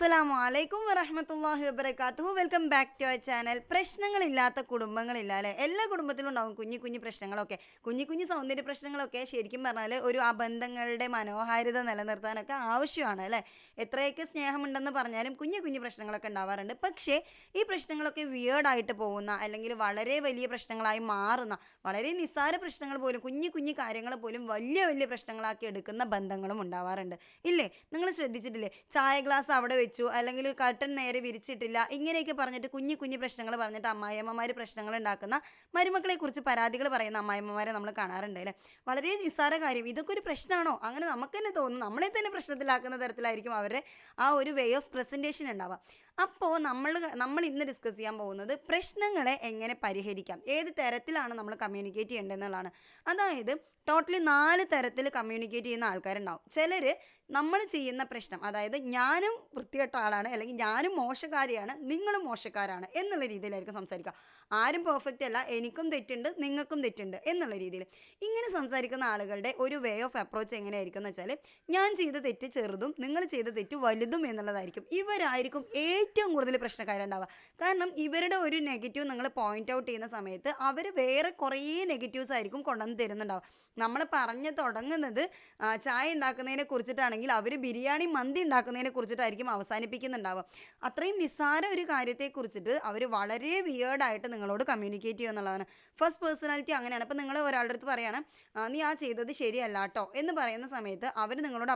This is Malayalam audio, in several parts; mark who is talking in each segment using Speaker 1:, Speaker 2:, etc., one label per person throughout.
Speaker 1: അസ്സലാമു അലൈക്കും വറഹമത്തല്ലാഹി വബർക്കാത്തു welcome back to our channel പ്രശ്നങ്ങളില്ലാത്ത കുടുംബങ്ങളില്ല അല്ലേ? എല്ലാ കുടുംബത്തിലും ഉണ്ടാവും കുഞ്ഞു കുഞ്ഞു പ്രശ്നങ്ങളൊക്കെ. കുഞ്ഞു കുഞ്ഞു സൗന്ദര്യ പ്രശ്നങ്ങളൊക്കെ ശരിക്കും പറഞ്ഞാൽ ഒരു ആ ബന്ധങ്ങളുടെ മനോഹാരിത നിലനിർത്താനൊക്കെ ആവശ്യമാണ് അല്ലേ? എത്രയൊക്കെ സ്നേഹമുണ്ടെന്ന് പറഞ്ഞാലും കുഞ്ഞു കുഞ്ഞു പ്രശ്നങ്ങളൊക്കെ ഉണ്ടാവാറുണ്ട്. പക്ഷേ ഈ പ്രശ്നങ്ങളൊക്കെ വിയേർഡായിട്ട് പോകുന്ന അല്ലെങ്കിൽ വളരെ വലിയ പ്രശ്നങ്ങളായി മാറുന്ന വളരെ നിസ്സാര പ്രശ്നങ്ങൾ പോലും കുഞ്ഞു കുഞ്ഞു കാര്യങ്ങൾ പോലും വലിയ വലിയ പ്രശ്നങ്ങളാക്കി എടുക്കുന്ന ബന്ധങ്ങളും ഉണ്ടാവാറുണ്ട്. ഇല്ലേ? നിങ്ങൾ ശ്രദ്ധിച്ചിട്ടില്ലേ? ചായ ഗ്ലാസ് അവിടെ വെച്ചു അല്ലെങ്കിൽ കർട്ടൻ നേരെ വിരിച്ചിട്ടില്ല ഇങ്ങനെയൊക്കെ പറഞ്ഞിട്ട് കുഞ്ഞു കുഞ്ഞു പ്രശ്നങ്ങൾ പറഞ്ഞിട്ട് അമ്മായിയമ്മമാർ പ്രശ്നങ്ങൾ ഉണ്ടാക്കുന്ന മരുമക്കളെ കുറിച്ച് പരാതികൾ പറയുന്ന അമ്മായിമ്മമാരെ നമ്മൾ കാണാറുണ്ട് അല്ലേ? വളരെ നിസ്സാര കാര്യം. ഇതൊക്കെ ഒരു പ്രശ്നമാണോ അങ്ങനെ നമുക്ക് തന്നെ തോന്നും. നമ്മളെ തന്നെ പ്രശ്നത്തിലാക്കുന്ന തരത്തിലായിരിക്കും അവരുടെ ആ ഒരു വേ ഓഫ് പ്രസന്റേഷൻ ഉണ്ടാവുക. അപ്പോൾ നമ്മൾ നമ്മൾ ഇന്ന് ഡിസ്കസ് ചെയ്യാൻ പോകുന്നത് പ്രശ്നങ്ങളെ എങ്ങനെ പരിഹരിക്കാം? ഏത് തരത്തിലാണ് നമ്മൾ കമ്മ്യൂണിക്കേറ്റ് ചെയ്യേണ്ടതെന്നുള്ളതാണ്. അതായത് ടോട്ടലി നാല് തരത്തിൽ കമ്മ്യൂണിക്കേറ്റ് ചെയ്യുന്ന ആൾക്കാരുണ്ടാവും. ചിലർ നമ്മൾ ചെയ്യുന്ന പ്രശ്നം അതായത് ഞാനും വൃത്തികെട്ട ആളാണ് അല്ലെങ്കിൽ ഞാനും മോശക്കാരിയാണ് നിങ്ങളും മോശക്കാരാണ് എന്നുള്ള രീതിയിലായിരിക്കും സംസാരിക്കുക. ആരും പെർഫെക്റ്റ് അല്ല എനിക്കും തെറ്റുണ്ട് നിങ്ങൾക്കും തെറ്റുണ്ട് എന്നുള്ള രീതിയിൽ. ഇങ്ങനെ സംസാരിക്കുന്ന ആളുകളുടെ ഒരു വേ ഓഫ് അപ്രോച്ച് എങ്ങനെയായിരിക്കും എന്ന് വെച്ചാൽ ഞാൻ ചെയ്ത തെറ്റ് ചെറുതും നിങ്ങൾ ചെയ്ത തെറ്റ് വലുതും എന്നുള്ളതായിരിക്കും. ഇവരായിരിക്കും ഏറ്റവും കൂടുതൽ പ്രശ്നക്കാരുണ്ടാവുക. കാരണം ഇവരുടെ ഒരു നെഗറ്റീവ് നിങ്ങൾ പോയിന്റ് ഔട്ട് ചെയ്യുന്ന സമയത്ത് അവർ വേറെ കുറേ നെഗറ്റീവ്സ് ആയിരിക്കും കൊണ്ടുവന്ന് തരുന്നുണ്ടാവുക. നമ്മൾ പറഞ്ഞ് തുടങ്ങുന്നത് ചായ ഉണ്ടാക്കുന്നതിനെ അവർ ബിരിയാണി മന്തി ഉണ്ടാക്കുന്നതിനെ കുറിച്ചിട്ടായിരിക്കും അവസാനിപ്പിക്കുന്നുണ്ടാവുക. അത്രയും നിസ്സാര ഒരു കാര്യത്തെക്കുറിച്ചിട്ട് അവർ വളരെ വിയേർഡായിട്ട് നിങ്ങളോട് കമ്മ്യൂണിക്കേറ്റ് ചെയ്യുക എന്നുള്ളതാണ്. ഫസ്റ്റ് പേഴ്സണാലിറ്റി അങ്ങനെയാണ്. അപ്പോൾ നിങ്ങൾ ഒരാളുടെ അടുത്ത് പറയുകയാണ് നീ ആ ചെയ്തത് ശരിയല്ല കേട്ടോ എന്ന് പറയുന്ന സമയത്ത് അവർ നിങ്ങളോട്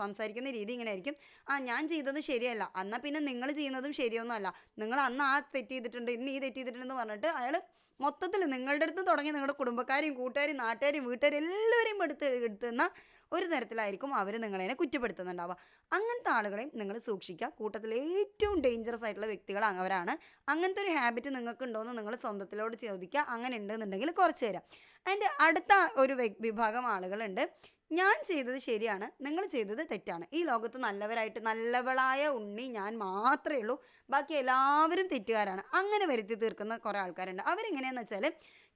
Speaker 1: സംസാരിക്കുന്ന രീതി ഇങ്ങനെ ആയിരിക്കും ആ ഞാൻ ചെയ്തത് ശരിയല്ല. എന്നാൽ പിന്നെ നിങ്ങൾ ചെയ്യുന്നതും ശരിയൊന്നും അല്ല. നിങ്ങൾ അന്ന് ആ തെറ്റ് ചെയ്തിട്ടുണ്ട് ഇന്ന് ഈ തെറ്റ് ചെയ്തിട്ടുണ്ടെന്ന് പറഞ്ഞിട്ട് അയാൾ മൊത്തത്തിൽ നിങ്ങളുടെ അടുത്ത് തുടങ്ങി നിങ്ങളുടെ കുടുംബക്കാരെയും കൂട്ടുകാരെയും നാട്ടുകാരെയും വീട്ടുകാരെയും എല്ലാവരെയും എടുത്ത് എടുത്തുന്ന ഒരു തരത്തിലായിരിക്കും അവർ നിങ്ങളതിനെ കുറ്റപ്പെടുത്തുന്നുണ്ടാവുക. അങ്ങനത്തെ ആളുകളെയും നിങ്ങൾ സൂക്ഷിക്കുക. കൂട്ടത്തിൽ ഏറ്റവും ഡേഞ്ചറസ് ആയിട്ടുള്ള വ്യക്തികൾ അവരാണ്. അങ്ങനത്തെ ഒരു ഹാബിറ്റ് നിങ്ങൾക്ക് ഉണ്ടോയെന്ന് നിങ്ങൾ സ്വന്തത്തിലോട് ചോദിക്കുക. അങ്ങനെ ഉണ്ടെന്നുണ്ടെങ്കിൽ കുറച്ച് തരാം. അതിന്റെ അടുത്ത ഒരു വിഭാഗം ആളുകളുണ്ട്. ഞാൻ ചെയ്തത് ശരിയാണ്. നിങ്ങൾ ചെയ്തത് തെറ്റാണ്. ഈ ലോകത്ത് നല്ലവരായിട്ട് നല്ലവളായ ഉണ്ണി ഞാൻ മാത്രമേ ഉള്ളൂ. ബാക്കി എല്ലാവരും തെറ്റുകാരാണ്. അങ്ങനെ വരുത്തി തീർക്കുന്ന കുറേ ആൾക്കാരുണ്ട്. അവരെങ്ങനെയാണെന്ന് വെച്ചാൽ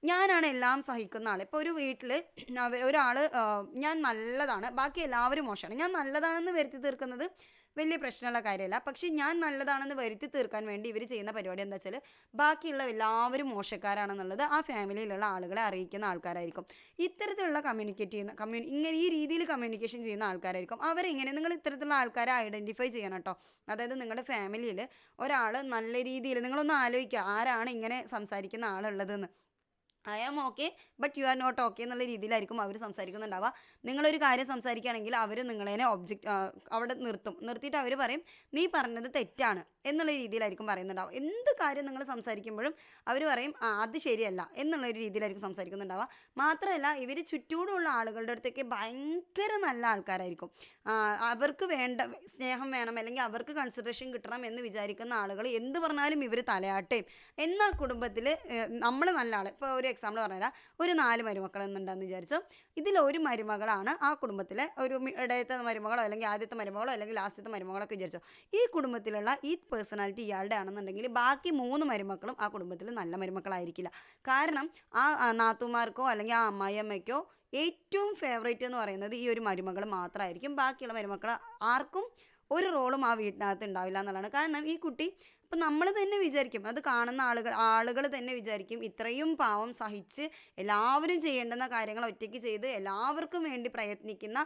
Speaker 1: ഞാനാണ് എല്ലാം സഹിക്കുന്ന ആൾ ഇപ്പോൾ ഒരു വീട്ടിൽ ഒരാൾ ഞാൻ നല്ലതാണ്. ബാക്കി എല്ലാവരും മോശമാണ്. ഞാൻ നല്ലതാണെന്ന് വരുത്തി തീർക്കുന്നത് വലിയ പ്രശ്നമുള്ള കാര്യമല്ല. പക്ഷെ ഞാൻ നല്ലതാണെന്ന് വരുത്തി തീർക്കാൻ വേണ്ടി ഇവർ ചെയ്യുന്ന പരിപാടി എന്താ വെച്ചാൽ ബാക്കിയുള്ള എല്ലാവരും മോശക്കാരാണെന്നുള്ളത് ആ ഫാമിലിയിലുള്ള ആളുകളെ അറിയിക്കുന്ന ആൾക്കാരായിരിക്കും. ഇത്തരത്തിലുള്ള കമ്മ്യൂണിക്കേറ്റ് ചെയ്യുന്ന കമ്മ്യൂണി ഇങ്ങനെ ഈ രീതിയിൽ കമ്മ്യൂണിക്കേഷൻ ചെയ്യുന്ന ആൾക്കാരായിരിക്കും. അവരെങ്ങനെ നിങ്ങൾ ഇത്തരത്തിലുള്ള ആൾക്കാരെ ഐഡന്റിഫൈ ചെയ്യണം കേട്ടോ അതായത് നിങ്ങളുടെ ഫാമിലിയിൽ ഒരാൾ നല്ല രീതിയിൽ നിങ്ങളൊന്ന് ആലോചിക്കുക ആരാണ് ഇങ്ങനെ സംസാരിക്കുന്ന ആളുള്ളതെന്ന്. I am okay but you are not okay എന്നുള്ള രീതിയിലായിരിക്കും അവർ സംസാരിക്കുന്നുണ്ടാവുക. നിങ്ങളൊരു കാര്യം സംസാരിക്കുകയാണെങ്കിൽ അവർ നിങ്ങളതിനെ ഒബ്ജക്റ്റ് അവിടെ നിർത്തും. നിർത്തിയിട്ട് അവർ പറയും നീ പറഞ്ഞത് തെറ്റാണ്. എന്നുള്ള രീതിയിലായിരിക്കും പറയുന്നുണ്ടാവുക. എന്ത് കാര്യം നിങ്ങൾ സംസാരിക്കുമ്പോഴും അവർ പറയും ആ അത് ശരിയല്ല എന്നുള്ള ഒരു രീതിയിലായിരിക്കും സംസാരിക്കുന്നുണ്ടാവുക. മാത്രമല്ല ഇവർ ചുറ്റൂടുള്ള ആളുകളുടെ അടുത്തേക്ക് ഭയങ്കര നല്ല ആൾക്കാരായിരിക്കും. അവർക്ക് വേണ്ട സ്നേഹം വേണം അല്ലെങ്കിൽ അവർക്ക് കൺസിഡറേഷൻ കിട്ടണം എന്ന് വിചാരിക്കുന്ന ആളുകൾ എന്ത് പറഞ്ഞാലും ഇവർ തലയാട്ടേം. എന്നാ കുടുംബത്തിൽ നമ്മൾ നല്ല ആൾ ഇപ്പോൾ ഒരു എക്സാമ്പിൾ പറഞ്ഞുതരാം. ഒരു നാല് മരുമക്കൾ എന്നുണ്ടെന്ന് വിചാരിച്ചോ. ഇതിൽ ഒരു മരുമകളാണ് ആ കുടുംബത്തിലെ ഒരു ഇടയത്തെ മരുമകളോ അല്ലെങ്കിൽ ആദ്യത്തെ മരുമകളോ അല്ലെങ്കിൽ ലാസ്റ്റത്തെ മരുമകളോ ഒക്കെ വിചാരിച്ചോ. ഈ കുടുംബത്തിലുള്ള ഈ പേഴ്സണാലിറ്റി ഇയാളുടെ ആണെന്നുണ്ടെങ്കിൽ ബാക്കി മൂന്ന് മരുമക്കളും ആ കുടുംബത്തിൽ നല്ല മരുമക്കളായിരിക്കില്ല. കാരണം ആ നാത്തുമാർക്കോ അല്ലെങ്കിൽ ആ അമ്മായിയമ്മയ്ക്കോ ഏറ്റവും ഫേവറേറ്റ് എന്ന് പറയുന്നത് ഈ ഒരു മരുമകൾ മാത്രമായിരിക്കും ബാക്കിയുള്ള മരുമക്കൾ ആർക്കും ഒരു റോളും ആ വീട്ടിനകത്ത് ഉണ്ടാവില്ല എന്നുള്ളതാണ്. കാരണം ഈ കുട്ടി ഇപ്പം നമ്മൾ തന്നെ വിചാരിക്കും. അത് കാണുന്ന ആളുകൾ ആളുകൾ തന്നെ വിചാരിക്കും ഇത്രയും പാവം സഹിച്ച് എല്ലാവരും ചെയ്യേണ്ടുന്ന കാര്യങ്ങൾ ഒറ്റയ്ക്ക് ചെയ്ത് എല്ലാവർക്കും വേണ്ടി പ്രയത്നിക്കുന്ന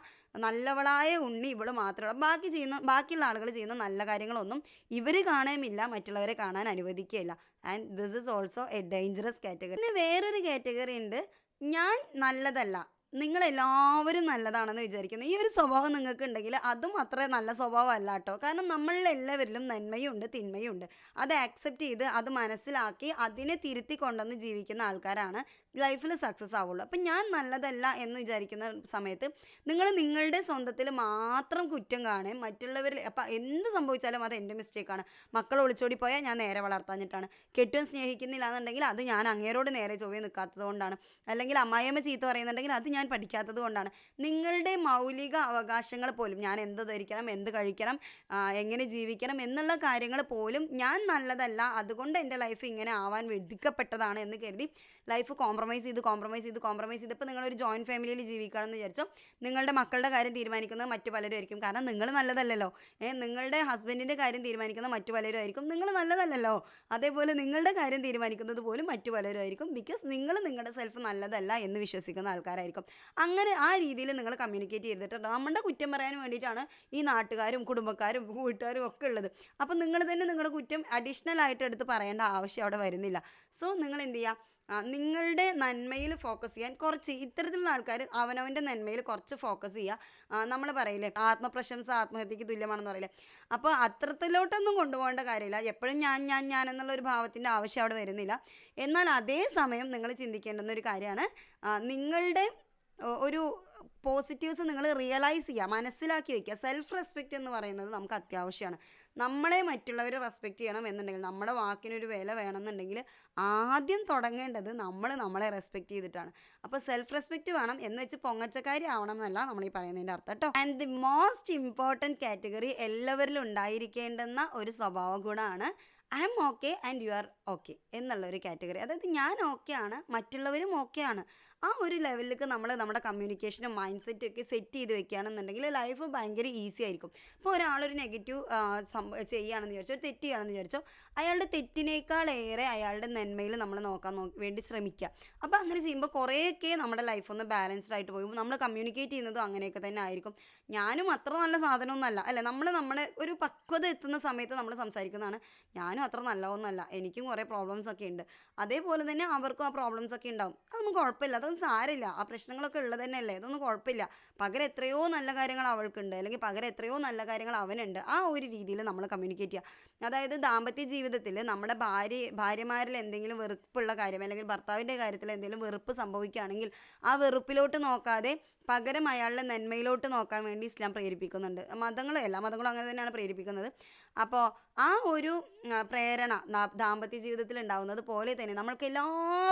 Speaker 1: നല്ലവളായ ഉണ്ണി ഇവൾ മാത്രമേ ബാക്കി ചെയ്യുന്ന ബാക്കിയുള്ള ആളുകൾ ചെയ്യുന്ന നല്ല കാര്യങ്ങളൊന്നും ഇവർ കാണാനില്ല മറ്റുള്ളവരെ കാണാൻ അനുവദിക്കുകയില്ല. And this is also a dangerous category പിന്നെ വേറൊരു കാറ്റഗറി ഉണ്ട്. ഞാൻ നല്ലതല്ല. നിങ്ങൾ എല്ലാവരും നല്ലതാണെന്ന് വിചാരിക്കുന്നത് ഈ ഒരു സ്വഭാവം നിങ്ങൾക്ക് ഉണ്ടെങ്കിൽ അതും അത്ര നല്ല സ്വഭാവം അല്ല കേട്ടോ. കാരണം നമ്മളിൽ എല്ലാവരിലും നന്മയുണ്ട് തിന്മയുണ്ട്. അത് ആക്സെപ്റ്റ് ചെയ്ത് അത് മനസ്സിലാക്കി അതിനെ തിരുത്തി കൊണ്ടുവന്ന് ജീവിക്കുന്ന ആൾക്കാരാണ് ലൈഫിൽ സക്സസ് ആവുള്ളൂ. അപ്പം ഞാൻ നല്ലതല്ല എന്ന് വിചാരിക്കുന്ന സമയത്ത് നിങ്ങൾ നിങ്ങളുടെ സ്വന്തത്തിൽ മാത്രം കുറ്റം കാണുകയും മറ്റുള്ളവരിൽ അപ്പം എന്ത് സംഭവിച്ചാലും അത് എന്റെ മിസ്റ്റേക്കാണ് മക്കൾ ഒളിച്ചോടി പോയാൽ ഞാൻ നേരെ വളർത്താഞ്ഞിട്ടാണ്. കെട്ടും സ്നേഹിക്കുന്നില്ല എന്നുണ്ടെങ്കിൽ അത് ഞാൻ അങ്ങേരോട് നേരെ ചൊവ്വേ നിൽക്കാത്തത് കൊണ്ടാണ്. അല്ലെങ്കിൽ അമ്മായിയമ്മ ചീത്ത പറയുന്നുണ്ടെങ്കിൽ അത് ഞാൻ പഠിക്കാത്തത് കൊണ്ടാണ്. നിങ്ങളുടെ മൗലിക അവകാശങ്ങൾ പോലും ഞാൻ എന്ത് ധരിക്കണം എന്ത് കഴിക്കണം എങ്ങനെ ജീവിക്കണം എന്നുള്ള കാര്യങ്ങൾ പോലും ഞാൻ നല്ലതല്ല. അതുകൊണ്ട് എന്റെ ലൈഫ് ഇങ്ങനെ ആവാൻ വിധിക്കപ്പെട്ടതാണ് എന്ന് കരുതി ലൈഫ് കോംപ്രമൈസ് ചെയ്ത് കോംപ്രമൈസ് ചെയ്ത് കോംപ്രമൈസ് ചെയ്ത്. ഇപ്പോൾ നിങ്ങളൊരു ജോയിന്റ് ഫാമിലിയിൽ ജീവിക്കുകയാണെന്ന് വിചാരിച്ചോ. നിങ്ങളുടെ മക്കളുടെ കാര്യം തീരുമാനിക്കുന്നത് മറ്റു പലരും ആയിരിക്കും. കാരണം നിങ്ങൾ നല്ലതല്ലല്ലോ. ഏ നിങ്ങളുടെ ഹസ്ബൻഡിന്റെ കാര്യം തീരുമാനിക്കുന്നത് മറ്റു പലരും ആയിരിക്കും. നിങ്ങൾ നല്ലതല്ലല്ലോ. അതേപോലെ നിങ്ങളുടെ കാര്യം തീരുമാനിക്കുന്നത് പോലും മറ്റു പലരും ആയിരിക്കും. ബിക്കോസ് നിങ്ങൾ നിങ്ങളുടെ സെൽഫ് നല്ലതല്ല എന്ന് വിശ്വസിക്കുന്ന ആൾക്കാരായിരിക്കും. അങ്ങനെ ആ രീതിയിൽ നിങ്ങൾ കമ്മ്യൂണിക്കേറ്റ് ചെയ്തിട്ട് നമ്മുടെ കുറ്റം പറയാൻ വേണ്ടിയിട്ടാണ് ഈ നാട്ടുകാരും കുടുംബക്കാരും വീട്ടുകാരും ഒക്കെ ഉള്ളത്. അപ്പം നിങ്ങൾ തന്നെ നിങ്ങളുടെ കുറ്റം അഡീഷണൽ ആയിട്ട് എടുത്ത് പറയേണ്ട ആവശ്യം അവിടെ വരുന്നില്ല. സോ നിങ്ങൾ എന്ത് ചെയ്യുക? നിങ്ങളുടെ നന്മയിൽ ഫോക്കസ് ചെയ്യാൻ കുറച്ച് ഇത്തരത്തിലുള്ള ആൾക്കാർ അവനവന്റെ നന്മയിൽ കുറച്ച് ഫോക്കസ് ചെയ്യുക. നമ്മൾ പറയില്ലേ ആത്മപ്രശംസ ആത്മഹത്യക്ക് തുല്യമാണെന്ന് പറയില്ലേ. അപ്പോൾ അത്രത്തിലോട്ടൊന്നും കൊണ്ടുപോകേണ്ട കാര്യമില്ല. എപ്പോഴും ഞാൻ ഞാൻ ഞാൻ എന്നുള്ള ഒരു ഭാവത്തിന്റെ ആവശ്യം അവിടെ വരുന്നില്ല. എന്നാൽ അതേ സമയം നിങ്ങൾ ചിന്തിക്കേണ്ടുന്ന ഒരു കാര്യമാണ് നിങ്ങളുടെ ഒരു പോസിറ്റീവ്സ് നിങ്ങൾ റിയലൈസ് ചെയ്യുക മനസ്സിലാക്കി വയ്ക്കുക സെൽഫ് റെസ്പെക്റ്റ് എന്ന് പറയുന്നത് നമുക്ക് അത്യാവശ്യമാണ്. നമ്മളെ മറ്റുള്ളവർ റെസ്പെക്റ്റ് ചെയ്യണം എന്നുണ്ടെങ്കിൽ നമ്മുടെ വാക്കിനൊരു വില വേണമെന്നുണ്ടെങ്കിൽ ആദ്യം തുടങ്ങേണ്ടത് നമ്മൾ നമ്മളെ റെസ്പെക്റ്റ് ചെയ്തിട്ടാണ്. അപ്പോൾ സെൽഫ് റെസ്പെക്റ്റ് വേണം എന്ന് വെച്ച് പൊങ്ങച്ചക്കാരി ആവണം എന്നല്ല നമ്മൾ ഈ പറയുന്നതിന്റെ അർത്ഥം കേട്ടോ. And the most important category എല്ലാവരിലും ഉണ്ടായിരിക്കേണ്ടുന്ന ഒരു സ്വഭാവ ഗുണമാണ് I'm okay and you are okay എന്നുള്ള ഒരു കാറ്റഗറി അതായത് ഞാൻ ഓക്കെ ആണ് മറ്റുള്ളവരും ഓക്കെ ആണ്. ആ ഒരു ലെവലിലേക്ക് നമ്മൾ നമ്മുടെ കമ്മ്യൂണിക്കേഷനും മൈൻഡ് സെറ്റും ഒക്കെ സെറ്റ് ചെയ്ത് വെക്കുകയാണെന്നുണ്ടെങ്കിൽ ലൈഫ് ഭയങ്കര ഈസി ആയിരിക്കും. ഇപ്പോൾ ഒരാളൊരു നെഗറ്റീവ് സംഭവം ചെയ്യുകയാണെന്ന് വിചാരിച്ചോ തെറ്റ് ചെയ്യുകയാണെന്ന് വിചാരിച്ചോ അയാളുടെ തെറ്റിനേക്കാൾ ഏറെ അയാളുടെ നന്മയിൽ നമ്മൾ നോക്കാൻ നോ വേണ്ടി ശ്രമിക്കുക. അപ്പോൾ അങ്ങനെ ചെയ്യുമ്പോൾ കുറേയൊക്കെ നമ്മുടെ ലൈഫ് ഒന്ന് ബാലൻസ്ഡ് ആയിട്ട് പോകും. നമ്മൾ കമ്മ്യൂണിക്കേറ്റ് ചെയ്യുന്നതും അങ്ങനെയൊക്കെ തന്നെ ആയിരിക്കും. ഞാനും അത്ര നല്ല സാധനമൊന്നുമല്ല. അല്ലേ നമ്മൾ നമ്മുടെ ഒരു പക്വത എത്തുന്ന സമയത്ത് നമ്മൾ സംസാരിക്കുന്നതാണ്. ഞാനും അത്ര നല്ലതൊന്നുമല്ല. എനിക്കും കുറേ പ്രോബ്ലംസ് ഒക്കെ ഉണ്ട്. അതേപോലെ തന്നെ അവർക്കും ആ പ്രോബ്ലംസ് ഒക്കെ ഉണ്ടാവും. അതൊന്നും കുഴപ്പമില്ല. അതൊന്നും സാരമില്ല. ആ പ്രശ്നങ്ങളൊക്കെ ഉള്ളത് തന്നെയല്ലേ? അതൊന്നും കുഴപ്പമില്ല. പകരം എത്രയോ നല്ല കാര്യങ്ങൾ അവൾക്കുണ്ട്. അല്ലെങ്കിൽ പകരം എത്രയോ നല്ല കാര്യങ്ങൾ അവനുണ്ട്. ആ ഒരു രീതിയിൽ നമ്മൾ കമ്മ്യൂണിക്കേറ്റ് ചെയ്യുക. അതായത് ദാമ്പത്യ ജീവിതത്തിൽ നമ്മുടെ ഭാര്യ ഭാര്യമാരിൽ എന്തെങ്കിലും വെറുപ്പുള്ള കാര്യം അല്ലെങ്കിൽ ഭർത്താവിന്റെ കാര്യത്തിൽ എന്തെങ്കിലും വെറുപ്പ് സംഭവിക്കുകയാണെങ്കിൽ ആ വെറുപ്പിലോട്ട് നോക്കാതെ പകരം അയാളുടെ നന്മയിലോട്ട് നോക്കാൻ വേണ്ടി ഇസ്ലാം പ്രേരിപ്പിക്കുന്നുണ്ട്. മതങ്ങളും എല്ലാ മതങ്ങളും അങ്ങനെ തന്നെയാണ് പ്രേരിപ്പിക്കുന്നത്. അപ്പോൾ ആ ഒരു പ്രേരണ ദാമ്പത്യ ജീവിതത്തിൽ ഉണ്ടാവുന്നത് പോലെ തന്നെ നമ്മൾക്ക് എല്ലാ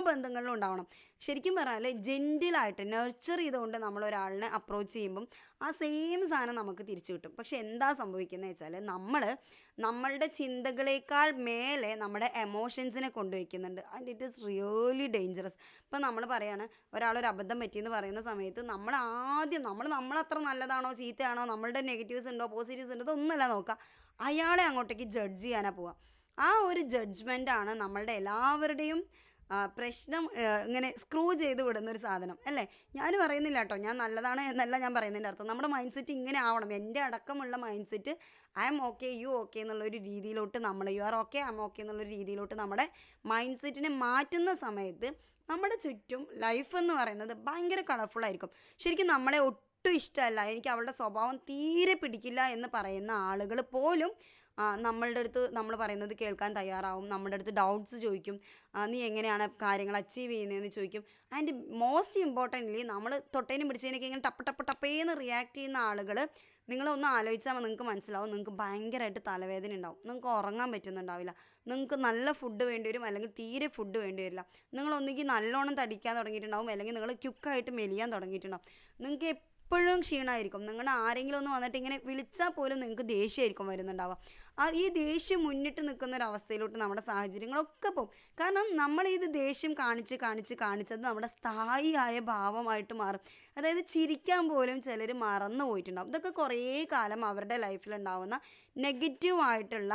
Speaker 1: ബന്ധങ്ങളിലും ഉണ്ടാവണം. ശരിക്കും പറഞ്ഞാൽ ജെന്റിലായിട്ട് നർച്ചർ ചെയ്തുകൊണ്ട് നമ്മൾ ഒരാളിനെ അപ്രോച്ച് ചെയ്യുമ്പം ആ സെയിം സാധനം നമുക്ക് തിരിച്ചു കിട്ടും. പക്ഷെ എന്താ സംഭവിക്കുന്നത് വെച്ചാൽ നമ്മൾ നമ്മളുടെ ചിന്തകളേക്കാൾ മേലെ നമ്മുടെ എമോഷൻസിനെ കൊണ്ടുവയ്ക്കുന്നുണ്ട് and it is really dangerous ഇപ്പം നമ്മൾ പറയാണ് ഒരാളൊരു അബദ്ധം പറ്റിയെന്ന് പറയുന്ന സമയത്ത് നമ്മൾ ആദ്യം നമ്മൾ നമ്മളത്ര നല്ലതാണോ ചീത്തയാണോ നമ്മളുടെ നെഗറ്റീവ്സ് ഉണ്ടോ പോസിറ്റീവ്സ് ഉണ്ടോ അതൊന്നുമല്ല നോക്കുക. അയാളെ അങ്ങോട്ടേക്ക് ജഡ്ജ് ചെയ്യാനാണ് പോവുക ആ ഒരു ജഡ്ജ്മെന്റാണ് നമ്മളുടെ എല്ലാവരുടെയും പ്രശ്നം ഇങ്ങനെ സ്ക്രൂ ചെയ്ത് വിടുന്ന ഒരു സാധനം അല്ലേ? ഞാൻ പറയുന്നില്ല കേട്ടോ. ഞാൻ നല്ലതാണ് എന്നല്ല ഞാൻ പറയുന്നതിന്റെ അർത്ഥം. നമ്മുടെ മൈൻഡ് സെറ്റ് ഇങ്ങനെ ആവണം. എന്റെ അടക്കമുള്ള mind set I'm okay you okay എന്നുള്ളൊരു രീതിയിലോട്ട് നമ്മൾ you are okay I'm okay എന്നുള്ളൊരു രീതിയിലോട്ട് നമ്മുടെ മൈൻഡ് സെറ്റിനെ മാറ്റുന്ന സമയത്ത് നമ്മുടെ ചുറ്റും ലൈഫ് എന്ന് പറയുന്നത് ഭയങ്കര കളർഫുൾ ആയിരിക്കും. ശരിക്കും നമ്മളെ ഒട്ടും ഇഷ്ടമല്ല. എനിക്ക് അവളുടെ സ്വഭാവം തീരെ പിടിക്കില്ല എന്ന് പറയുന്ന ആളുകൾ പോലും നമ്മളുടെ അടുത്ത് നമ്മൾ പറയുന്നത് കേൾക്കാൻ തയ്യാറാവും. നമ്മുടെ അടുത്ത് ഡൗട്ട്സ് ചോദിക്കും. നീ എങ്ങനെയാണ് കാര്യങ്ങൾ അച്ചീവ് ചെയ്യുന്നതെന്ന് ചോദിക്കും. ആൻഡ് മോസ്റ്റ് ഇമ്പോർട്ടന്റ്ലി നമ്മൾ തൊട്ടേനും പിടിച്ചതിനൊക്കെ ഇങ്ങനെ ടപ്പ് ടപ്പ് ടപ്പേന്ന് റിയാക്ട് ചെയ്യുന്ന ആളുകൾ നിങ്ങളൊന്ന് ആലോചിച്ചാൽ നിങ്ങൾക്ക് മനസ്സിലാവും. നിങ്ങൾക്ക് ഭയങ്കരമായിട്ട് തലവേദന ഉണ്ടാവും. നിങ്ങൾക്ക് ഉറങ്ങാൻ പറ്റുന്നുണ്ടാവില്ല. നിങ്ങൾക്ക് നല്ല ഫുഡ് വേണ്ടി വരും അല്ലെങ്കിൽ തീരെ ഫുഡ് വേണ്ടി വരില്ല. നിങ്ങൾ നല്ലോണം തടിക്കാൻ തുടങ്ങിയിട്ടുണ്ടാവും അല്ലെങ്കിൽ നിങ്ങൾ ക്യുക്കായിട്ട് മെലിയാൻ തുടങ്ങിയിട്ടുണ്ടാവും. നിങ്ങൾക്ക് എപ്പോഴും ക്ഷീണമായിരിക്കും നിങ്ങളുടെ ആരെങ്കിലും ഒന്ന് വന്നിട്ട് ഇങ്ങനെ വിളിച്ചാൽ പോലും നിങ്ങൾക്ക് ദേഷ്യമായിരിക്കും വരുന്നുണ്ടാവുക ആ ഈ ദേഷ്യം മുന്നിട്ട് നിൽക്കുന്ന ഒരു അവസ്ഥയിലോട്ട് നമ്മുടെ സാഹചര്യങ്ങളൊക്കെ പോകും. കാരണം നമ്മൾ ഇത് ദേഷ്യം കാണിച്ച് കാണിച്ച് കാണിച്ചത് നമ്മുടെ സ്ഥായിയായ ഭാവമായിട്ട് മാറും. അതായത് ചിരിക്കാൻ പോലും ചിലർ മറന്നു പോയിട്ടുണ്ടാവും. ഇതൊക്കെ കുറേ കാലം അവരുടെ ലൈഫിലുണ്ടാവുന്ന നെഗറ്റീവായിട്ടുള്ള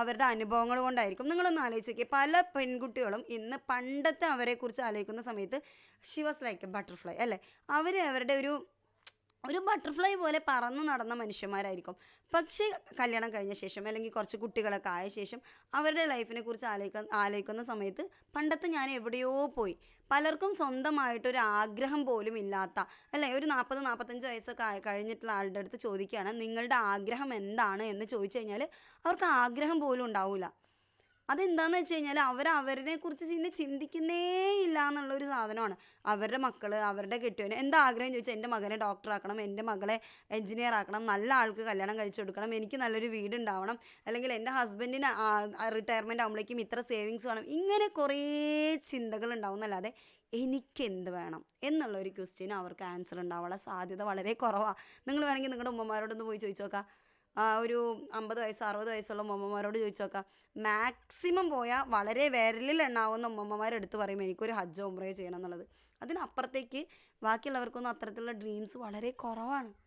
Speaker 1: അവരുടെ അനുഭവങ്ങൾ കൊണ്ടായിരിക്കും. നിങ്ങളൊന്ന് ആലോചിച്ച് നോക്കിയാൽ പല പെൺകുട്ടികളും ഇന്ന് പണ്ടത്തെ അവരെക്കുറിച്ച് ആലോചിക്കുന്ന സമയത്ത് ഷി വാസ് ലൈക്ക് ബട്ടർഫ്ലൈ അല്ലേ? അവർ അവരുടെ ഒരു ഒരു ബട്ടർഫ്ലൈ പോലെ പറന്നു നടന്ന മനുഷ്യന്മാരായിരിക്കും. പക്ഷേ കല്യാണം കഴിഞ്ഞ ശേഷം അല്ലെങ്കിൽ കുറച്ച് കുട്ടികളൊക്കെ ആയ ശേഷം അവരുടെ ലൈഫിനെ കുറിച്ച് ആലോചിക്കുന്ന ആലോചിക്കുന്ന സമയത്ത് പണ്ടത്തെ ഞാൻ എവിടെയോ പോയി. പലർക്കും സ്വന്തമായിട്ടൊരു ആഗ്രഹം പോലും ഇല്ലാത്ത അല്ലേ? ഒരു നാൽപ്പത് നാൽപ്പത്തഞ്ച് വയസ്സൊക്കെ കഴിഞ്ഞിട്ടുള്ള ആളുടെ അടുത്ത് ചോദിക്കുകയാണ് നിങ്ങളുടെ ആഗ്രഹം എന്താണ് എന്ന് ചോദിച്ചു കഴിഞ്ഞാൽ അവർക്ക് ആഗ്രഹം പോലും ഉണ്ടാവില്ല അതെന്താന്ന് വെച്ച് കഴിഞ്ഞാൽ അവർ അവരെ കുറിച്ച് പിന്നെ ചിന്തിക്കുന്നേ ഇല്ല എന്നുള്ളൊരു സാധനമാണ്. അവരുടെ മക്കൾ അവരുടെ കെട്ടുവിന് എന്താ ആഗ്രഹം ചോദിച്ചാൽ എന്റെ മകനെ ഡോക്ടറാക്കണം എന്റെ മകളെ എഞ്ചിനീയർ ആക്കണം നല്ല ആൾക്ക് കല്യാണം കഴിച്ചു കൊടുക്കണം എനിക്ക് നല്ലൊരു വീട് ഉണ്ടാവണം അല്ലെങ്കിൽ എന്റെ ഹസ്ബൻഡിന് റിട്ടയർമെന്റ് ആകുമ്പോഴേക്കും ഇത്ര സേവിങ്സ് വേണം. ഇങ്ങനെ കുറേ ചിന്തകൾ ഉണ്ടാവുന്നല്ലാതെ എനിക്കെന്ത് വേണം എന്നുള്ള ഒരു ക്വസ്റ്റ്യന് അവർക്ക് ആൻസർ ഉണ്ടാവാനുള്ള സാധ്യത വളരെ കുറവാണ് നിങ്ങൾ വേണമെങ്കിൽ നിങ്ങളുടെ ഉമ്മമാരോടൊന്ന് പോയി ചോദിച്ചു നോക്കാം ഒരു അമ്പത് വയസ്സ് അറുപത് വയസ്സുള്ള ഉമ്മമാരോട് ചോദിച്ചു നോക്കാം. മാക്സിമം പോയാൽ വളരെ വിരലിൽ എണ്ണാവുന്ന ഉമ്മമാരെടുത്ത് പറയും എനിക്കൊരു ഹജ്ജോ ഉമ്രയോ ചെയ്യണം എന്നുള്ളത്. അതിനപ്പുറത്തേക്ക് ബാക്കിയുള്ളവർക്കൊന്നും അത്തരത്തിലുള്ള ഡ്രീംസ് വളരെ കുറവാണ്.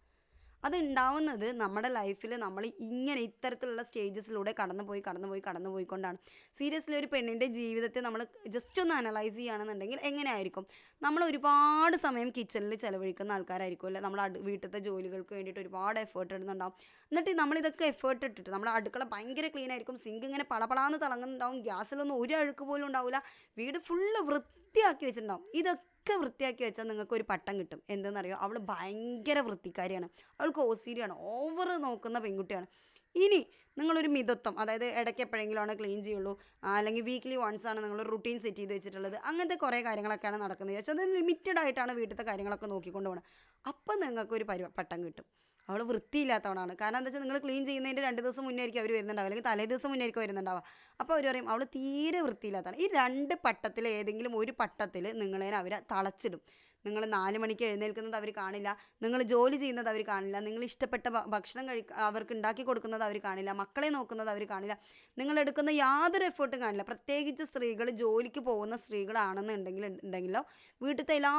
Speaker 1: അത് ഉണ്ടാവുന്നത് നമ്മുടെ ലൈഫിൽ നമ്മൾ ഇങ്ങനെ ഇത്തരത്തിലുള്ള സ്റ്റേജസിലൂടെ കടന്നുപോയി കടന്നുപോയി കടന്നുപോയിക്കൊണ്ടാണ്. സീരിയസ്ലി ഒരു പെണ്ണിന്റെ ജീവിതത്തെ നമ്മൾ ജസ്റ്റ് ഒന്ന് അനലൈസ് ചെയ്യുകയാണെന്നുണ്ടെങ്കിൽ എങ്ങനെയായിരിക്കും? നമ്മൾ ഒരുപാട് സമയം കിച്ചണിൽ ചിലവഴിക്കുന്ന ആൾക്കാരായിരിക്കും അല്ലെ? നമ്മുടെ അടു വീട്ടിലത്തെ ജോലികൾക്ക് വേണ്ടിയിട്ട് ഒരുപാട് എഫേർട്ട് ഇടുന്നുണ്ടാവും. എന്നിട്ട് നമ്മളിതൊക്കെ എഫേർട്ട് ഇട്ടിട്ട് നമ്മുടെ അടുക്കള ഭയങ്കര ക്ലീൻ ആയിരിക്കും. സിങ്ക് ഇങ്ങനെ പളപളാന്ന് തിളങ്ങുന്നുണ്ടാവും. ഗ്യാസിലൊന്നും ഒരു അഴുക്ക് പോലും ഉണ്ടാവില്ല. വീട് ഫുള്ള് വൃത്തിയാക്കി വെച്ചിട്ടുണ്ടാവും. ഇതൊക്കെ ഒക്കെ വൃത്തിയാക്കി വെച്ചാൽ നിങ്ങൾക്ക് ഒരു പട്ടം കിട്ടും. എന്തെന്നറിയോ? അവൾ ഭയങ്കര വൃത്തിക്കാരിയാണ്. അവൾക്ക് ഓസീരിയാണ് ഓവർ നോക്കുന്ന പെൺകുട്ടിയാണ്. ഇനി നിങ്ങളൊരു മിതത്വം അതായത് ഇടയ്ക്ക് എപ്പോഴെങ്കിലും എപ്പോഴെങ്കിലുമാണ് ക്ലീൻ ചെയ്യുള്ളൂ അല്ലെങ്കിൽ വീക്ക്ലി വൺസ് ആണ് നിങ്ങൾ റുട്ടീൻ സെറ്റ് ചെയ്ത് വെച്ചിട്ടുള്ളത് അങ്ങനത്തെ കുറേ കാര്യങ്ങളൊക്കെയാണ് നടക്കുന്നത്. വെച്ചാൽ അത് ലിമിറ്റഡ് ആയിട്ടാണ് വീട്ടിലത്തെ കാര്യങ്ങളൊക്കെ നോക്കിക്കൊണ്ട് പോകണം അപ്പം നിങ്ങൾക്കൊരു പരി പട്ടം കിട്ടും. അവൾ വൃത്തിയില്ലാത്തവളാണ്. കാരണം എന്താ വെച്ചാൽ നിങ്ങൾ ക്ലീൻ ചെയ്യുന്നതിന്റെ രണ്ട് ദിവസം മുന്നേ ആയിരിക്കും അവർ വരുന്നുണ്ടാവുക. അല്ലെങ്കിൽ തലേ ദിവസം മുന്നേ ആയിരിക്കും വരുന്നുണ്ടാവുക. അപ്പോൾ അവർ പറയും അവൾ തീരെ വൃത്തിയില്ലാത്തതാണ് ഈ രണ്ട് പട്ടത്തിൽ ഏതെങ്കിലും ഒരു പട്ടത്തിൽ നിങ്ങളെ അവർ തളച്ചിടും. നിങ്ങൾ നാല് മണിക്ക് എഴുന്നേൽക്കുന്നത് അവർ കാണില്ല. നിങ്ങൾ ജോലി ചെയ്യുന്നത് അവർ കാണില്ല. നിങ്ങൾ ഇഷ്ടപ്പെട്ട ഭക്ഷണം കഴി അവർക്ക് ഉണ്ടാക്കി കൊടുക്കുന്നത് അവർ കാണില്ല. മക്കളെ നോക്കുന്നത് അവർ കാണില്ല. നിങ്ങൾ എടുക്കുന്ന യാതൊരു എഫേർട്ടും കാണില്ല. പ്രത്യേകിച്ച് സ്ത്രീകൾ ജോലിക്ക് പോകുന്ന സ്ത്രീകളാണെന്നുണ്ടെങ്കിൽ ഉണ്ടെങ്കിലോ വീട്ടിലത്തെ എല്ലാ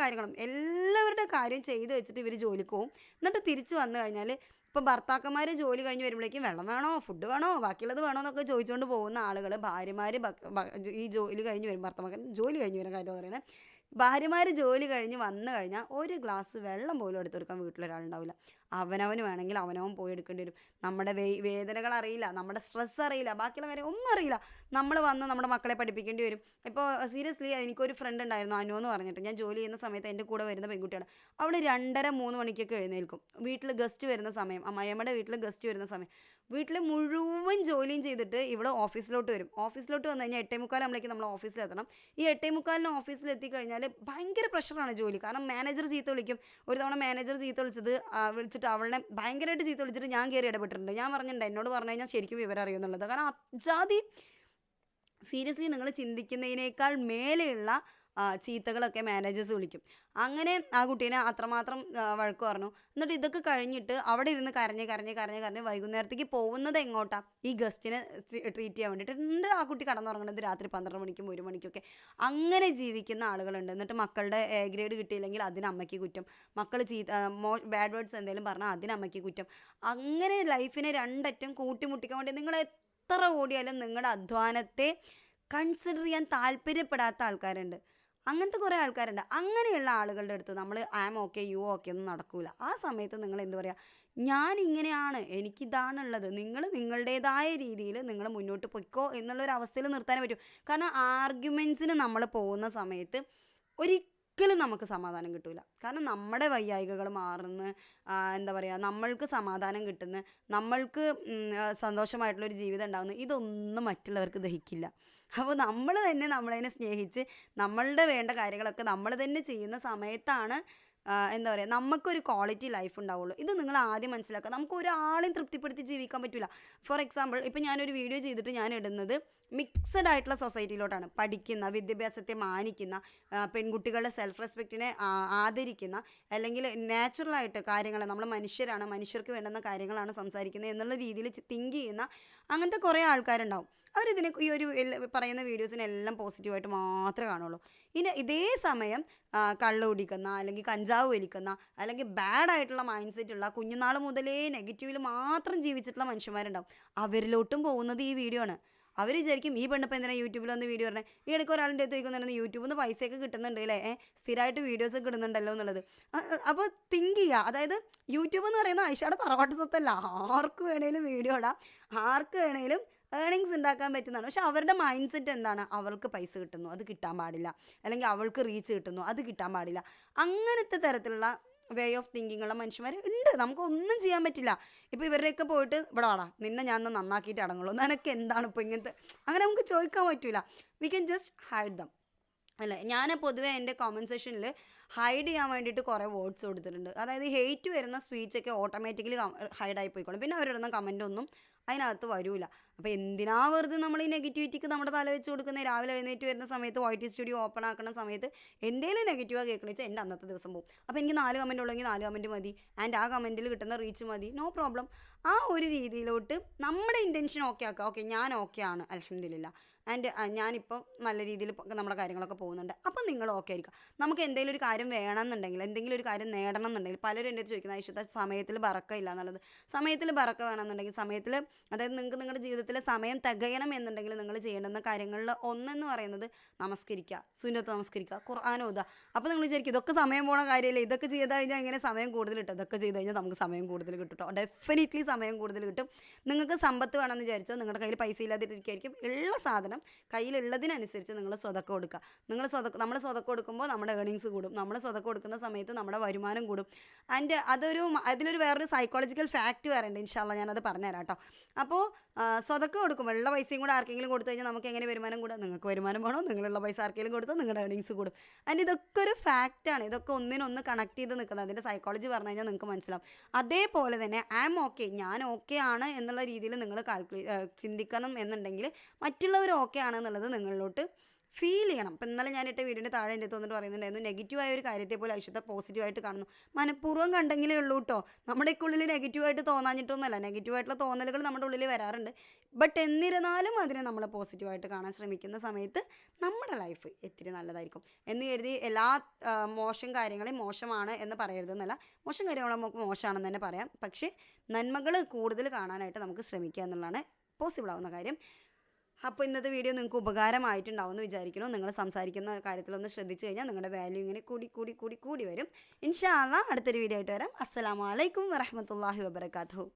Speaker 1: കാര്യങ്ങളും എല്ലാവരുടെ കാര്യം ചെയ്തു വെച്ചിട്ട് ഇവർ ജോലിക്ക് പോകും. എന്നിട്ട് തിരിച്ചു വന്നു കഴിഞ്ഞാൽ ഇപ്പോൾ ഭർത്താക്കന്മാർ ജോലി കഴിഞ്ഞ് വരുമ്പോഴേക്കും വെള്ളം വേണോ ഫുഡ് വേണോ ബാക്കിയുള്ളത് വേണോ എന്നൊക്കെ ചോദിച്ചുകൊണ്ട് പോകുന്ന ആളുകൾ ഭാര്യമാർ ഈ ജോലി കഴിഞ്ഞ് വരും ഭർത്താക്കൻ ജോലി കഴിഞ്ഞ് വരുന്ന കാര്യം പറയുന്നത്. ഭാര്യമാർ ജോലി കഴിഞ്ഞ് വന്നു കഴിഞ്ഞാൽ ഒരു ഗ്ലാസ് വെള്ളം പോലും എടുത്ത് കൊടുക്കാൻ വീട്ടിലൊരാളുണ്ടാവില്ല. അവനവന് വേണമെങ്കിൽ അവനവൻ പോയി എടുക്കേണ്ടി വരും. നമ്മുടെ വേ വേദനകൾ അറിയില്ല നമ്മുടെ സ്ട്രെസ് അറിയില്ല ബാക്കിയുള്ള കാര്യം ഒന്നും അറിയില്ല. നമ്മൾ വന്ന് നമ്മുടെ മക്കളെ പഠിപ്പിക്കേണ്ടി വരും. ഇപ്പോൾ സീരിയസ്ലി എനിക്കൊരു ഫ്രണ്ട് ഉണ്ടായിരുന്നു അനു എന്ന് പറഞ്ഞിട്ട്. ഞാൻ ജോലി ചെയ്യുന്ന സമയത്ത് എന്റെ കൂടെ വരുന്ന പെൺകുട്ടിയാണ്. അവൾ രണ്ടര മൂന്ന് മണിക്കൊക്കെ എഴുന്നേൽക്കും. വീട്ടിൽ ഗസ്റ്റ് വരുന്ന സമയം അമ്മയമ്മയുടെ വീട്ടിൽ ഗസ്റ്റ് വരുന്ന സമയം. വീട്ടിൽ മുഴുവൻ ജോലിയും ചെയ്തിട്ട് ഇവിടെ ഓഫീസിലോട്ട് വരും. ഓഫീസിലോട്ട് വന്നു കഴിഞ്ഞാൽ എട്ടേ മുക്കാലാകുമ്പോഴേക്കും നമ്മൾ ഓഫീസിലെത്തണം. ഈ എട്ടേ മുക്കാലിന് ഓഫീസിലെത്തി എത്തിക്കഴിഞ്ഞാൽ ഭയങ്കര പ്രഷറാണ് ജോലി. കാരണം മാനേജർ ചീത്ത വിളിക്കും. ഒരു തവണ മാനേജർ ചീത്ത വിളിച്ചത് വിളിച്ചിട്ട് അവളെ ഭയങ്കരമായിട്ട് ചീത്ത വിളിച്ചിട്ട് ഞാൻ കയറി ഇടപെട്ടിട്ടുണ്ട്. ഞാൻ പറഞ്ഞിട്ടുണ്ട് എന്നോട് പറഞ്ഞു കഴിഞ്ഞാൽ ശരിക്കും വിവരം അറിയുന്നുള്ളത് കാരണം അജാതി സീരിയസ്ലി നിങ്ങൾ ചിന്തിക്കുന്നതിനേക്കാൾ മേലെയുള്ള ചീത്തകളൊക്കെ മാനേജേഴ്സ് വിളിക്കും. അങ്ങനെ ആ കുട്ടീനെ അത്രമാത്രം വഴക്ക് പറഞ്ഞു. എന്നിട്ട് ഇതൊക്കെ കഴിഞ്ഞിട്ട് അവിടെ ഇരുന്ന് കരഞ്ഞ് കരഞ്ഞ് കരഞ്ഞ് കരഞ്ഞ് വൈകുന്നേരത്തേക്ക് പോകുന്നത് എങ്ങോട്ടാണ് ഈ ഗസ്റ്റിനെ ട്രീറ്റ് ചെയ്യാൻ വേണ്ടിയിട്ട്. എന്നിട്ട് ആ കുട്ടി കടന്നുറങ്ങുന്നത് രാത്രി പന്ത്രണ്ട് മണിക്കും ഒരു മണിക്കൊക്കെ. അങ്ങനെ ജീവിക്കുന്ന ആളുകളുണ്ട്. എന്നിട്ട് മക്കളുടെ എ ഗ്രേഡ് കിട്ടിയില്ലെങ്കിൽ അതിന് അമ്മയ്ക്ക് കുറ്റം. മക്കൾ ചീത്ത മോ ബാഡ് വേർഡ്സ് എന്തെങ്കിലും പറഞ്ഞാൽ അതിന് അമ്മയ്ക്ക് കുറ്റം. അങ്ങനെ ലൈഫിനെ രണ്ടറ്റം കൂട്ടിമുട്ടിക്കാൻ വേണ്ടി നിങ്ങൾ എത്ര ഓടിയാലും നിങ്ങളുടെ അധ്വാനത്തെ കൺസിഡർ ചെയ്യാൻ താല്പര്യപ്പെടാത്ത ആൾക്കാരുണ്ട്. അങ്ങനത്തെ കുറേ ആൾക്കാരുണ്ട്. അങ്ങനെയുള്ള ആളുകളുടെ അടുത്ത് നമ്മൾ I am okay you okay ഒന്നും നടക്കൂല. ആ സമയത്ത് നിങ്ങൾ എന്ത് പറയുക ഞാൻ ഇങ്ങനെയാണ് എനിക്കിതാണുള്ളത് നിങ്ങൾ നിങ്ങളുടേതായ രീതിയിൽ നിങ്ങൾ മുന്നോട്ട് പൊയ്ക്കോ എന്നുള്ളൊരു അവസ്ഥയിൽ നിർത്താനേ പറ്റൂ. കാരണം ആർഗ്യുമെൻസിന് നമ്മൾ പോകുന്ന സമയത്ത് ഒരിക്കലും നമുക്ക് സമാധാനം കിട്ടൂല. കാരണം നമ്മുടെ വൈയായികകൾ മാറുന്ന എന്താ പറയുക നമ്മൾക്ക് സമാധാനം കിട്ടുന്ന നമ്മൾക്ക് സന്തോഷമായിട്ടുള്ളൊരു ജീവിതം ഉണ്ടാകുന്ന ഇതൊന്നും മറ്റുള്ളവർക്ക് ദഹിക്കില്ല. അപ്പോൾ നമ്മൾ തന്നെ നമ്മളതിനെ സ്നേഹിച്ച് നമ്മളുടെ വേണ്ട കാര്യങ്ങളൊക്കെ നമ്മൾ തന്നെ ചെയ്യുന്ന സമയത്താണ് എന്താ പറയുക നമുക്കൊരു ക്വാളിറ്റി ലൈഫ് ഉണ്ടാവുള്ളൂ. ഇത് നിങ്ങൾ ആദ്യം മനസ്സിലാക്കുക. നമുക്ക് ഒരാളെയും തൃപ്തിപ്പെടുത്തി ജീവിക്കാൻ പറ്റില്ല ഫോർ എക്സാമ്പിൾ ഇപ്പം ഞാനൊരു വീഡിയോ ചെയ്തിട്ട് ഞാൻ ഇടുന്നത് മിക്സഡ് ആയിട്ടുള്ള സൊസൈറ്റിയിലോട്ടാണ് പഠിക്കുന്ന വിദ്യാഭ്യാസത്തെ മാനിക്കുന്ന പെൺകുട്ടികളുടെ സെൽഫ് റെസ്പെക്റ്റിനെ ആദരിക്കുന്ന അല്ലെങ്കിൽ നാച്ചുറലായിട്ട് കാര്യങ്ങൾ നമ്മൾ മനുഷ്യരാണ് മനുഷ്യർക്ക് വേണ്ടുന്ന കാര്യങ്ങളാണ് സംസാരിക്കുന്നത് എന്നുള്ള രീതിയിൽ തിങ്ക് ചെയ്യുന്ന അങ്ങനത്തെ കുറേ ആൾക്കാരുണ്ടാവും. അവരിതിനെ ഈ ഒരു പറയുന്ന വീഡിയോസിനെല്ലാം പോസിറ്റീവായിട്ട് മാത്രമേ കാണുള്ളൂ. ഇനി ഇതേ സമയം കള്ള കുടിക്കുന്ന അല്ലെങ്കിൽ കഞ്ചാവ് വലിക്കുന്ന അല്ലെങ്കിൽ ബാഡ് ആയിട്ടുള്ള മൈൻഡ് സെറ്റ് ഉള്ള കുഞ്ഞുനാൾ മുതലേ നെഗറ്റീവിൽ മാത്രം ജീവിച്ചിട്ടുള്ള മനുഷ്യന്മാരുണ്ടാവും. അവരിലോട്ടും പോകുന്നത് ഈ വീഡിയോ ആണ്. അവർ വിചാരിക്കും ഈ പെണ്ണിപ്പോൾ എന്തിനാണ് യൂട്യൂബിൽ വന്ന് വീഡിയോ പറഞ്ഞത് ഈ ഇടയ്ക്ക് ഒരാളുടെ അടുത്ത് ചോദിക്കുന്നുണ്ടെന്ന് യൂട്യൂബിൽ നിന്ന് പൈസയൊക്കെ കിട്ടുന്നുണ്ട് അല്ലേ? സ്ഥിരമായിട്ട് വീഡിയോസ് ഒക്കെ കിടുന്നുണ്ടല്ലോ എന്നുള്ളത്. അപ്പോൾ തിങ്ക് ചെയ്യുക അതായത് യൂട്യൂബ് എന്ന് പറയുന്നത് ഐഷയുടെ തറവാട്ട് സ്വത്തല്ല. ആർക്ക് വേണേലും വീഡിയോ ഇടാം. ആർക്ക് വേണേലും ഏണിങ്സ് ഉണ്ടാക്കാൻ പറ്റുന്നതാണ്. പക്ഷെ അവരുടെ മൈൻഡ് സെറ്റ് എന്താണ്? അവൾക്ക് പൈസ കിട്ടുന്നു അത് കിട്ടാൻ പാടില്ല. അല്ലെങ്കിൽ അവൾക്ക് റീച്ച് കിട്ടുന്നു അത് കിട്ടാൻ പാടില്ല. അങ്ങനത്തെ തരത്തിലുള്ള വേ ഓഫ് തിങ്കിങ് ഉള്ള മനുഷ്യന്മാർ ഉണ്ട്. നമുക്ക് ഒന്നും ചെയ്യാൻ പറ്റില്ല. ഇപ്പോൾ ഇവരുടെയൊക്കെ പോയിട്ട് ഇവിടെ വാടാ നിന്നെ ഞാൻ ഒന്ന് നന്നാക്കിയിട്ട് അടങ്ങുള്ളൂ നിനക്ക് എന്താണ് ഇപ്പോൾ ഇങ്ങനത്തെ? അങ്ങനെ നമുക്ക് ചോദിക്കാൻ പറ്റില്ല we can just hide them അല്ല? ഞാൻ പൊതുവേ എന്റെ കോമൻസേഷനിൽ സെഷനിൽ ഹൈഡ് ചെയ്യാൻ വേണ്ടിയിട്ട് കുറേ വേർഡ്സ് കൊടുത്തിട്ടുണ്ട്. അതായത് ഹെയ്റ്റ് വരുന്ന സ്പീച്ചൊക്കെ ഓട്ടോമാറ്റിക്കലി ഹൈഡായി പോയിക്കോളും. പിന്നെ അവരിടുന്ന കമന്റ് ഒന്നും അതിനകത്ത് വരൂല. അപ്പോൾ എന്തിനാ വെറുതെ നമ്മൾ ഈ നെഗറ്റിവിറ്റിക്ക് നമ്മുടെ തല വെച്ച് കൊടുക്കുന്നത് രാവിലെ എഴുന്നേറ്റ് വരുന്ന സമയത്ത് വൈറ്റ് സ്റ്റുഡിയോ ഓപ്പൺ ആക്കുന്ന സമയത്ത് എന്തെങ്കിലും നെഗറ്റീവാണ് കേൾക്കണമെന്ന് വെച്ചാൽ എന്റെ അന്നത്തെ ദിവസം പോകും അപ്പോൾ എനിക്ക് നാല് കമന്റ് ഉള്ളെങ്കിൽ നാല് കമന്റ് മതി. ആൻഡ് ആ കമന്റിൽ കിട്ടുന്ന റീച്ച് മതി. നോ പ്രോബ്ലം ആ ഒരു രീതിയിലോട്ട് നമ്മുടെ ഇന്റൻഷൻ ഓക്കെ ആക്കുക ഓക്കെ ഞാൻ ഓക്കെ ആണ്. അലഹമില്ല ആൻഡ് ഞാനിപ്പോൾ നല്ല രീതിയിൽ നമ്മുടെ കാര്യങ്ങളൊക്കെ പോകുന്നുണ്ട്. അപ്പം നിങ്ങൾ ഓക്കെ ആയിരിക്കും. നമുക്ക് എന്തെങ്കിലും ഒരു കാര്യം വേണമെന്നുണ്ടെങ്കിൽ എന്തെങ്കിലും ഒരു കാര്യം നേടണം എന്നുണ്ടെങ്കിൽ പലരും എന്റെ ചോദിക്കുന്ന ഐശ്വര്യ സമയത്തിൽ ബറക്കില്ല എന്നുള്ളത്. സമയത്തിൽ ബറക്ക വേണമെന്നുണ്ടെങ്കിൽ സമയത്തിൽ അതായത് നിങ്ങൾക്ക് നിങ്ങളുടെ ജീവിതത്തിൽ സമയം തികയണം എന്നുണ്ടെങ്കിൽ നിങ്ങൾ ചെയ്യേണ്ടുന്ന കാര്യങ്ങളിൽ ഒന്നെന്ന് പറയുന്നത് നമസ്കരിക്കുക സുന്നത്ത് നമസ്കരിക്കുക ഖുർആൻ അപ്പോൾ നിങ്ങൾ വിചാരിക്കും ഇതൊക്കെ സമയം പോണ കാര്യമില്ല ഇതൊക്കെ ചെയ്ത് കഴിഞ്ഞാൽ ഇങ്ങനെ സമയം കൂടുതൽ കിട്ടും. ഇതൊക്കെ ചെയ്ത് കഴിഞ്ഞാൽ നമുക്ക് സമയം കൂടുതൽ കിട്ടും ഡെഫിനറ്റ്ലി സമയം കൂടുതൽ കിട്ടും. നിങ്ങൾക്ക് സമ്പത്ത് വേണമെന്ന് വിചാരിച്ചോ നിങ്ങളുടെ കയ്യിൽ പൈസ ഇല്ലാതിരിക്കായിരിക്കും. ഉള്ള സാധനം കയ്യിലുള്ളതിനനുസരിച്ച് നിങ്ങൾ സ്വതക്കം കൊടുക്കുക. നിങ്ങൾ സ്വതക്കം നമ്മൾ സ്വതക്കം കൊടുക്കുമ്പോൾ നമ്മുടെ ഏണിങ്സ് കൂടും. നമ്മൾ സ്വതക്കം കൊടുക്കുന്ന സമയത്ത് നമ്മുടെ വരുമാനം കൂടും. ആൻഡ് അതൊരു അതിനൊരു വേറൊരു സൈക്കോളജിക്കൽ ഫാക്റ്റ് ഉണ്ട് ഇൻഷാല്ല ഞാനത് പറഞ്ഞുതരാം കേട്ടോ. അപ്പോൾ സ്വതക്കം കൊടുക്കും ഉള്ള പൈസയും കൂടെ ആർക്കെങ്കിലും കൊടുത്തു കഴിഞ്ഞാൽ നമുക്ക് എങ്ങനെ വരുമാനം കൂടുക? നിങ്ങൾക്ക് വരുമാനം വേണോ? നിങ്ങളുള്ള പൈസ ആർക്കെങ്കിലും കൊടുത്താൽ നിങ്ങളുടെ ഏണിങ്സ് കൂടും. ആൻഡ് ഇതൊക്കെ ഒരു ഫാക്റ്റാണ് ഇതൊക്കെ ഒന്നിനൊന്ന് കണക്ട് ചെയ്ത് നിൽക്കുന്നത്. അതിന്റെ സൈക്കോളജി പറഞ്ഞു കഴിഞ്ഞാൽ നിങ്ങൾക്ക് മനസ്സിലാവും. അതേപോലെ തന്നെ ഐ ആം ഓക്കെ ഞാൻ ഓക്കെ ആണ് എന്നുള്ള രീതിയിൽ നിങ്ങൾ കാൽക്കുലേ ചിന്തിക്കണം എന്നുണ്ടെങ്കിൽ മറ്റുള്ളവർ ഓക്കെ ആണെന്നുള്ളത് നിങ്ങളിലോട്ട് ഫീൽ ചെയ്യണം. ഇപ്പം ഇന്നലെ ഞാൻ ഇട്ട വീടിന്റെ താഴെ എന്റെ തോന്നിട്ട് പറയുന്നുണ്ടായിരുന്നു നെഗറ്റീവായ ഒരു കാര്യത്തെ പോലെ ഐശ്വര്യ പോസിറ്റീവായിട്ട് കാണുന്നു. മനഃപൂർവം കണ്ടെങ്കിലേ ഉള്ളൂ കേട്ടോ. നമ്മുടെ ഉള്ളിൽ നെഗറ്റീവായിട്ട് തോന്നാഞ്ഞിട്ടൊന്നുമല്ല. നെഗറ്റീവായിട്ടുള്ള തോന്നലുകൾ നമ്മുടെ ഉള്ളിൽ വരാറുണ്ട്. ബട്ട് എന്നിരുന്നാലും അതിനെ നമ്മൾ പോസിറ്റീവായിട്ട് കാണാൻ ശ്രമിക്കുന്ന സമയത്ത് നമ്മുടെ ലൈഫ് ഇത്തിരി നല്ലതായിരിക്കും. എന്ന് കരുതി എല്ലാ മോശം കാര്യങ്ങളെയും മോശമാണ് എന്ന് പറയരുതെന്നല്ല. മോശം കാര്യങ്ങൾ നമുക്ക് മോശമാണെന്ന് തന്നെ പറയാം. പക്ഷേ നന്മകൾ കൂടുതൽ കാണാനായിട്ട് നമുക്ക് ശ്രമിക്കുക എന്നുള്ളതാണ് പോസിബിൾ ആവുന്ന കാര്യം. അപ്പോൾ ഇന്നത്തെ വീഡിയോ നിങ്ങൾക്ക് ഉപകാരമായിട്ടുണ്ടാവും എന്ന് വിചാരിക്കണം നിങ്ങൾ സംസാരിക്കുന്ന കാര്യത്തിലൊന്ന് ശ്രദ്ധിച്ചു കഴിഞ്ഞാൽ നിങ്ങളുടെ വാല്യൂ ഇങ്ങനെ കൂടി കൂടി കൂടി കൂടി വരും. ഇൻഷാല്ല അടുത്തൊരു വീഡിയോ ആയിട്ട് വരാം. അസ്സലാമലൈക്കും വറഹമത്തല്ലാഹി വബർക്കാത്തു